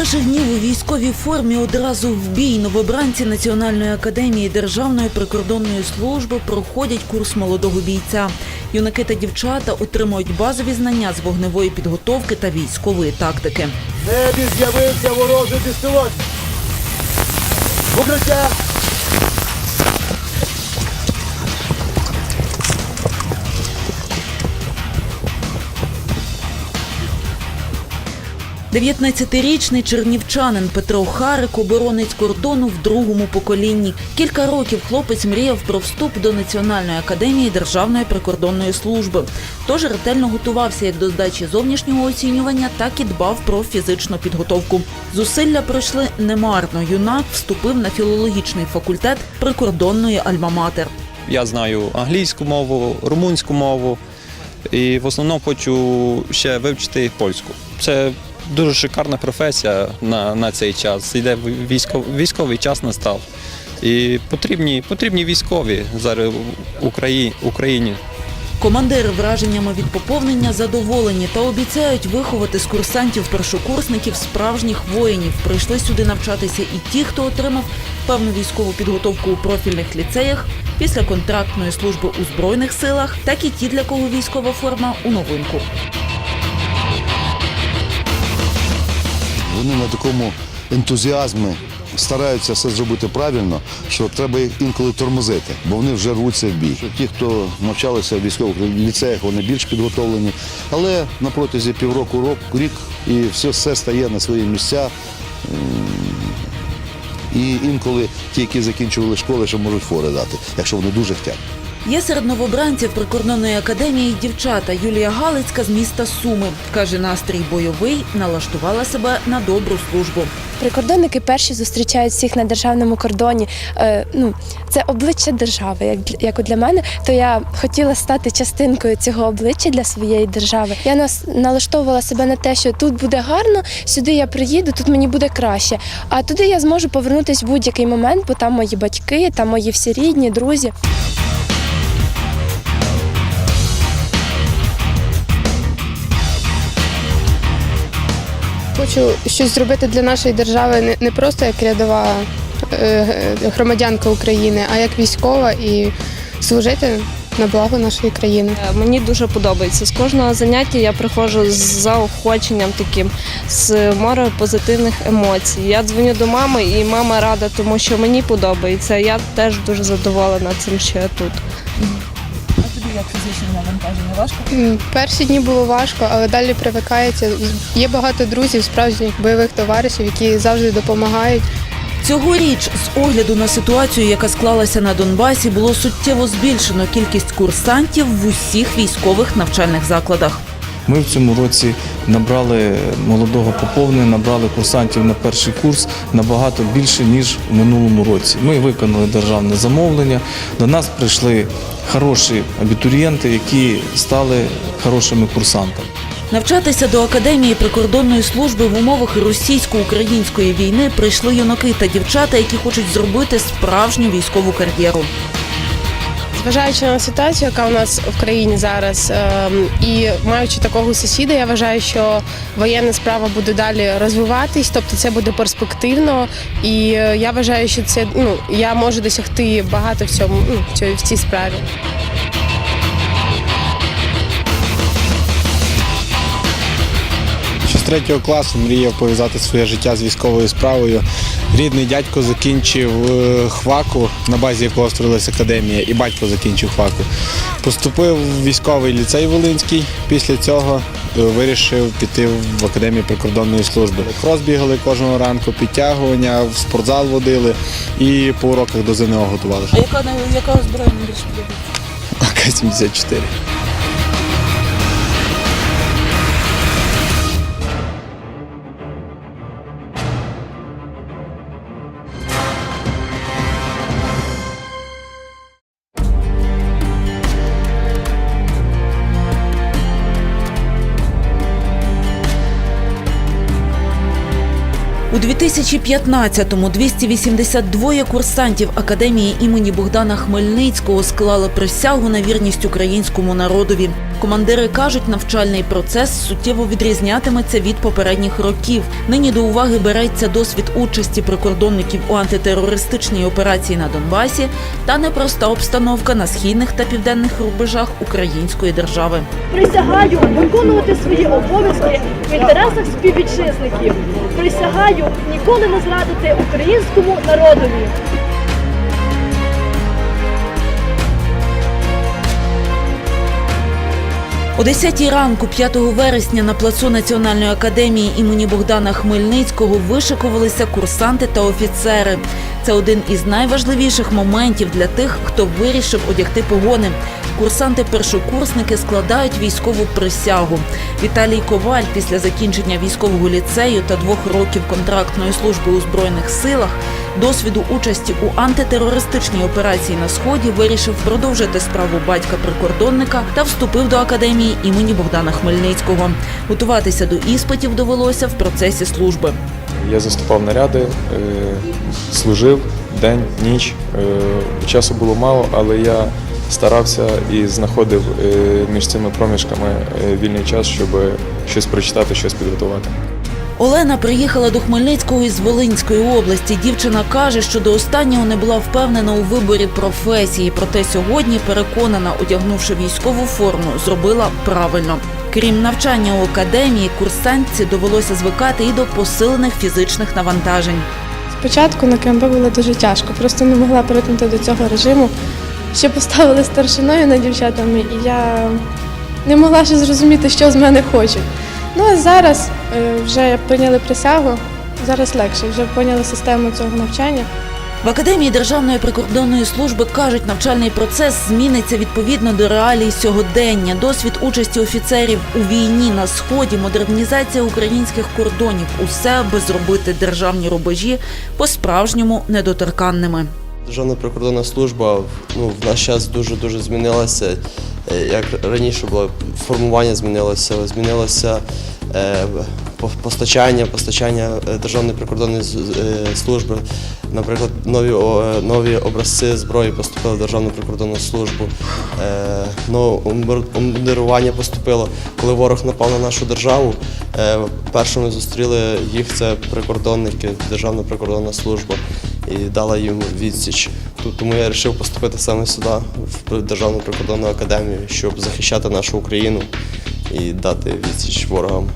перших днів у військовій формі одразу в бій новобранці Національної академії Державної прикордонної служби проходять курс молодого бійця. Юнаки та дівчата отримують базові знання з вогневої підготовки та військової тактики. Небі з'явився ворожий безпілотник. Укриття! 19-річний чернівчанин Петро Харик оборонець кордону в другому поколінні. Кілька років хлопець мріяв про вступ до Національної академії Державної прикордонної служби. Тож ретельно готувався як до здачі зовнішнього оцінювання, так і дбав про фізичну підготовку. Зусилля пройшли немарно. Юнак вступив на філологічний факультет прикордонної Альма-Матер. Я знаю англійську мову, румунську мову і в основному хочу ще вивчити польську. Це дуже шикарна професія на, на цей час. Йде військов, військовий час настав. І потрібні, потрібні військові зараз Україні. Україні. Командири враженнями від поповнення задоволені та обіцяють виховати з курсантів-першокурсників справжніх воїнів. Прийшли сюди навчатися і ті, хто отримав певну військову підготовку у профільних ліцеях після контрактної служби у збройних силах, так і ті, для кого військова форма у новинку. Вони на такому ентузіазмі стараються все зробити правильно, що треба їх інколи тормозити, бо вони вже рвуться в бій. Ті, хто навчалися в військових ліцеях, вони більш підготовлені, але на протязі півроку рок, рік і все, все стає на свої місця. І інколи ті, які закінчували школи, ще можуть фори дати, якщо вони дуже хочуть. Є серед новобранців прикордонної академії дівчата. Юлія Галицька з міста Суми. Каже, настрій бойовий, налаштувала себе на добру службу. Прикордонники перші зустрічають всіх на державному кордоні. Е, ну, це обличчя держави. Як, для- мене, то я хотіла стати частинкою цього обличчя для своєї держави. Я нас налаштовувала себе на те, що тут буде гарно, сюди я приїду, тут мені буде краще. А туди я зможу повернутися в будь-який момент, бо там мої батьки, там мої всі рідні, друзі. Хочу щось зробити для нашої держави не, просто як рядова е, громадянка України, а як військова і служити на благо нашої країни. Е, Мені дуже подобається. З кожного заняття я приходжу з заохоченням таким, з морем позитивних емоцій. Я дзвоню до мами, і мама рада, тому що мені подобається. Я теж дуже задоволена цим, що я тут. М, Перші дні було важко, але далі привикається. Є багато друзів, справжніх бойових товаришів, які завжди допомагають. Цьогоріч, з огляду на ситуацію, яка склалася на Донбасі, було суттєво збільшено кількість курсантів в усіх військових навчальних закладах. Ми в цьому році набрали молодого поповнення, набрали курсантів на перший курс набагато більше, ніж у минулому році. Ми виконали державне замовлення. До нас прийшли хороші абітурієнти, які стали хорошими курсантами. Навчатися до академії прикордонної служби в умовах російсько-української війни прийшли юнаки та дівчата, які хочуть зробити справжню військову кар'єру. Зважаючи на ситуацію, яка у нас в країні зараз, ем, і маючи такого сусіда, я вважаю, що воєнна справа буде далі розвиватись, тобто це буде перспективно. І е, я вважаю, що це ну я можу досягти багато в цьому ну, в цій справі. Третього класу мріяв пов'язати своє життя з військовою справою. Рідний дядько закінчив е, хваку, на базі якого створилася академія, і батько закінчив хваку. Поступив в військовий ліцей Волинський. Після цього е, вирішив піти в академію прикордонної служби. Крос бігали кожного ранку, підтягування, в спортзал водили і по уроках до ЗНО готували. А яка яка озброєння більше подобається? АК-74. У 2015-му 282 курсантів Академії імені Богдана Хмельницького склали присягу на вірність українському народові. Командири кажуть, навчальний процес суттєво відрізнятиметься від попередніх років. Нині до уваги береться досвід участі прикордонників у антитерористичній операції на Донбасі та непроста обстановка на східних та південних рубежах української держави. Присягаю виконувати свої обов'язки в інтересах співвітчизників. Присягаю ніколи не зрадити українському народові. О 10 ранку 5 вересня на плацу Національної академії імені Богдана Хмельницького вишикувалися курсанти та офіцери. Це один із найважливіших моментів для тих, хто вирішив одягти погони. Курсанти-першокурсники складають військову присягу. Віталій Коваль після закінчення військового ліцею та двох років контрактної служби у збройних силах досвіду участі у антитерористичній операції на сході вирішив продовжити справу батька-прикордонника та вступив до академії імені Богдана Хмельницького. Готуватися до іспитів довелося в процесі служби. Я заступав наряди, е, служив день, ніч. Е, Часу було мало, але я старався і знаходив е, між цими проміжками е, вільний час, щоб щось прочитати, щось підготувати. Олена приїхала до Хмельницького із Волинської області. Дівчина каже, що до останнього не була впевнена у виборі професії. Проте сьогодні переконана, одягнувши військову форму, зробила правильно. Крім навчання у академії, курсантці довелося звикати і до посилених фізичних навантажень. Спочатку на КМБ було дуже тяжко, просто не могла привикнути до цього режиму. Ще поставили старшиною над дівчатами, і я не могла ще зрозуміти, що з мене хочуть. Ну а зараз е, вже прийняли присягу, зараз легше, вже поняли систему цього навчання. В академії Державної прикордонної служби кажуть, навчальний процес зміниться відповідно до реалій сьогодення. Досвід участі офіцерів у війні на сході, модернізація українських кордонів усе аби зробити державні рубежі по-справжньому недоторканними. Державна прикордонна служба ну, в наш час дуже дуже змінилася. Е, Як раніше було, формування змінилося, змінилося е, постачання, постачання е, Державної прикордонної е, служби. Наприклад, нові, нові образці зброї поступили в Державну прикордонну службу. Е, нове умбер- поступило. Коли ворог напав на нашу державу, е, першими зустріли їх це прикордонники, Державна прикордонна служба і дала їм відсіч. Тому я вирішив поступити саме сюди, в Державну прикордонну академію, щоб захищати нашу Україну і дати відсіч ворогам.